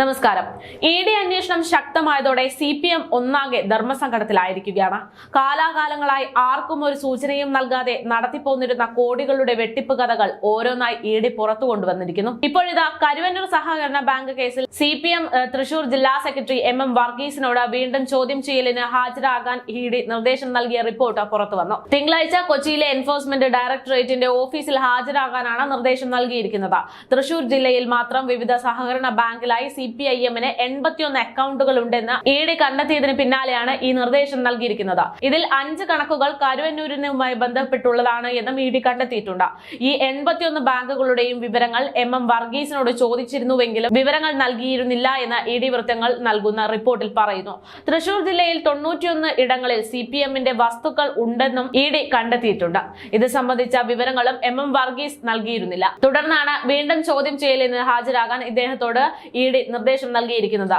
നമസ്കാരം. E D അന്വേഷണം ശക്തമായതോടെ സി പി എം ഒന്നാകെ ധർമ്മസങ്കടത്തിലായിരിക്കുകയാണ്. കാലാകാലങ്ങളായി ആർക്കും ഒരു സൂചനയും നൽകാതെ നടത്തിപ്പോന്നിരുന്ന കോടികളുടെ വെട്ടിപ്പ് കഥകൾ ഓരോന്നായി ഇ ഡി പുറത്തു കൊണ്ടുവന്നിരിക്കുന്നു. ഇപ്പോഴിതാ കരുവന്നൂർ സഹകരണ ബാങ്ക് കേസിൽ സി പി എം തൃശൂർ ജില്ലാ സെക്രട്ടറി എം എം വർഗീസിനോട് വീണ്ടും ചോദ്യം ചെയ്യലിന് ഹാജരാകാൻ ഇ ഡി നിർദ്ദേശം നൽകിയ റിപ്പോർട്ട് പുറത്തു വന്നു. തിങ്കളാഴ്ച കൊച്ചിയിലെ എൻഫോഴ്സ്മെന്റ് ഡയറക്ടറേറ്റിന്റെ ഓഫീസിൽ ഹാജരാകാനാണ് നിർദ്ദേശം നൽകിയിരിക്കുന്നത്. തൃശൂർ ജില്ലയിൽ മാത്രം വിവിധ സഹകരണ ബാങ്കിലായി സി പി ഐ എമ്മിന് എൺപത്തിയൊന്ന് അക്കൗണ്ടുകൾ ഉണ്ടെന്ന് ഇ ഡി കണ്ടെത്തിയതിന് പിന്നാലെയാണ് ഈ നിർദ്ദേശം നൽകിയിരിക്കുന്നത്. ഇതിൽ അഞ്ച് കണക്കുകൾ കരുവന്നൂരിനുമായി ബന്ധപ്പെട്ടുള്ളതാണ് എന്നും ഇ ഡി കണ്ടെത്തിയിട്ടുണ്ട്. ഈ എൺപത്തിയൊന്ന് ബാങ്കുകളുടെയും വിവരങ്ങൾ എം എം വർഗീസിനോട് ചോദിച്ചിരുന്നുവെങ്കിലും വിവരങ്ങൾ നൽകിയിരുന്നില്ല എന്ന് ഇ ഡി വൃത്തങ്ങൾ നൽകുന്ന റിപ്പോർട്ടിൽ പറയുന്നു. തൃശൂർ ജില്ലയിൽ തൊണ്ണൂറ്റിയൊന്ന് ഇടങ്ങളിൽ സി പി എമ്മിന്റെ വസ്തുക്കൾ ഉണ്ടെന്നും ഇ ഡി കണ്ടെത്തിയിട്ടുണ്ട്. ഇത് സംബന്ധിച്ച വിവരങ്ങളും എം എം വർഗീസ് നൽകിയിരുന്നില്ല. തുടർന്നാണ് വീണ്ടും ചോദ്യം ചെയ്യലിന് ഹാജരാകാൻ ഇദ്ദേഹത്തോട് ഇ ഡി നിർദ്ദേശം നൽകിയിരിക്കുന്നത്.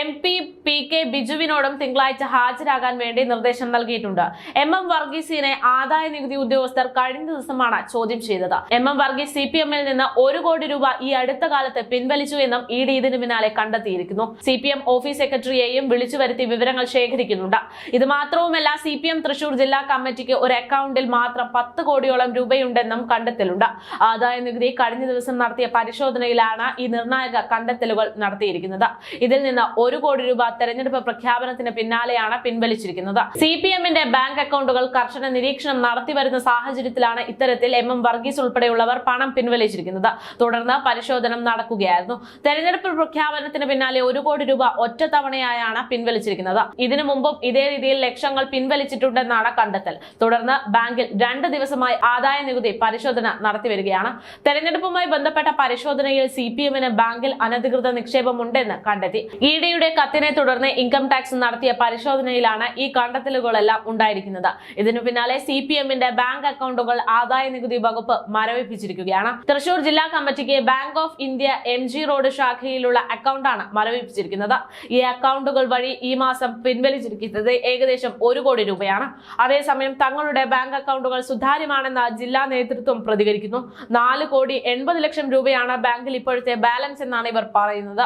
എം പി പി കെ ബിജുവിനോടും തിങ്കളാഴ്ച ഹാജരാകാൻ വേണ്ടി നിർദ്ദേശം നൽകിയിട്ടുണ്ട്. എം എം വർഗീസിനെ ആദായ നികുതി ഉദ്യോഗസ്ഥർ കഴിഞ്ഞ ദിവസമാണ് ചോദ്യം ചെയ്തത്. M M Varghese C P എമ്മിൽ നിന്ന് ഒരു കോടി രൂപ ഈ അടുത്ത കാലത്ത് പിൻവലിച്ചു എന്നും ഇ ഡി ഇതിന് പിന്നാലെ കണ്ടെത്തിയിരിക്കുന്നു. സി പി എം ഓഫീസ് സെക്രട്ടറിയെയും വിളിച്ചു വരുത്തി വിവരങ്ങൾ ശേഖരിക്കുന്നുണ്ട്. ഇത് മാത്രവുമല്ല സി പി എം തൃശൂർ ജില്ലാ കമ്മിറ്റിക്ക് ഒരു അക്കൗണ്ടിൽ മാത്രം പത്ത് കോടിയോളം രൂപയുണ്ടെന്നും കണ്ടെത്തലുണ്ട്. ആദായ നികുതി കഴിഞ്ഞ ദിവസം നടത്തിയ പരിശോധനയിലാണ് ഈ നിർണായക കണ്ടെത്തലുകൾ നടത്തിയിരിക്കുന്നത്. ഇതിൽ നിന്ന് ഒരു കോടി രൂപ തെരഞ്ഞെടുപ്പ് പ്രഖ്യാപനത്തിന് പിന്നാലെയാണ് പിൻവലിച്ചിരിക്കുന്നത്. സി പി എമ്മിന്റെ ബാങ്ക് അക്കൗണ്ടുകൾ കർശന നിരീക്ഷണം നടത്തിവരുന്ന സാഹചര്യത്തിലാണ് ഇത്തരത്തിൽ എം എം വർഗീസ് ഉൾപ്പെടെയുള്ളവർ പണം പിൻവലിച്ചിരിക്കുന്നത്. തുടർന്ന് പരിശോധനം നടക്കുകയായിരുന്നു. തെരഞ്ഞെടുപ്പ് പ്രഖ്യാപനത്തിന് പിന്നാലെ ഒരു കോടി രൂപ ഒറ്റത്തവണയായാണ് പിൻവലിച്ചിരിക്കുന്നത്. ഇതിനു മുമ്പും ഇതേ രീതിയിൽ ലക്ഷങ്ങൾ പിൻവലിച്ചിട്ടുണ്ടെന്നാണ് കണ്ടെത്തൽ. തുടർന്ന് ബാങ്കിൽ രണ്ട് ദിവസമായി ആദായ നികുതി പരിശോധന നടത്തിവരികയാണ് തെരഞ്ഞെടുപ്പുമായി ബന്ധപ്പെട്ട പരിശോധനയിൽ സി പി എമ്മിന് ബാങ്കിൽ അനധികൃത നിക്ഷേപമുണ്ടെന്ന് കണ്ടെത്തി. ഇ ഡിയുടെ കത്തിനെ തുടർന്ന് ഇൻകം ടാക്സ് നടത്തിയ പരിശോധനയിലാണ് ഈ കണ്ടെത്തലുകളെല്ലാം ഉണ്ടായിരിക്കുന്നത്. ഇതിനു പിന്നാലെ സി പി എമ്മിന്റെ ബാങ്ക് അക്കൗണ്ടുകൾ ആദായ നികുതി വകുപ്പ് മരവിപ്പിച്ചിരിക്കുകയാണ്. തൃശൂർ ജില്ലാ കമ്മിറ്റിക്ക് Bank of India M G road ശാഖയിലുള്ള അക്കൗണ്ടാണ് മരവിപ്പിച്ചിരിക്കുന്നത്. ഈ അക്കൗണ്ടുകൾ വഴി ഈ മാസം പിൻവലിച്ചിരിക്കുന്നത് ഏകദേശം ഒരു കോടി രൂപയാണ്. അതേസമയം തങ്ങളുടെ ബാങ്ക് അക്കൗണ്ടുകൾ സുതാര്യമാണെന്ന് ജില്ലാ നേതൃത്വം പ്രതികരിക്കുന്നു. നാല് കോടി എൺപത് ലക്ഷം രൂപയാണ് ബാങ്കിൽ ഇപ്പോഴത്തെ ബാലൻസ് എന്നാണ് ഇവർ പറയുന്നത്.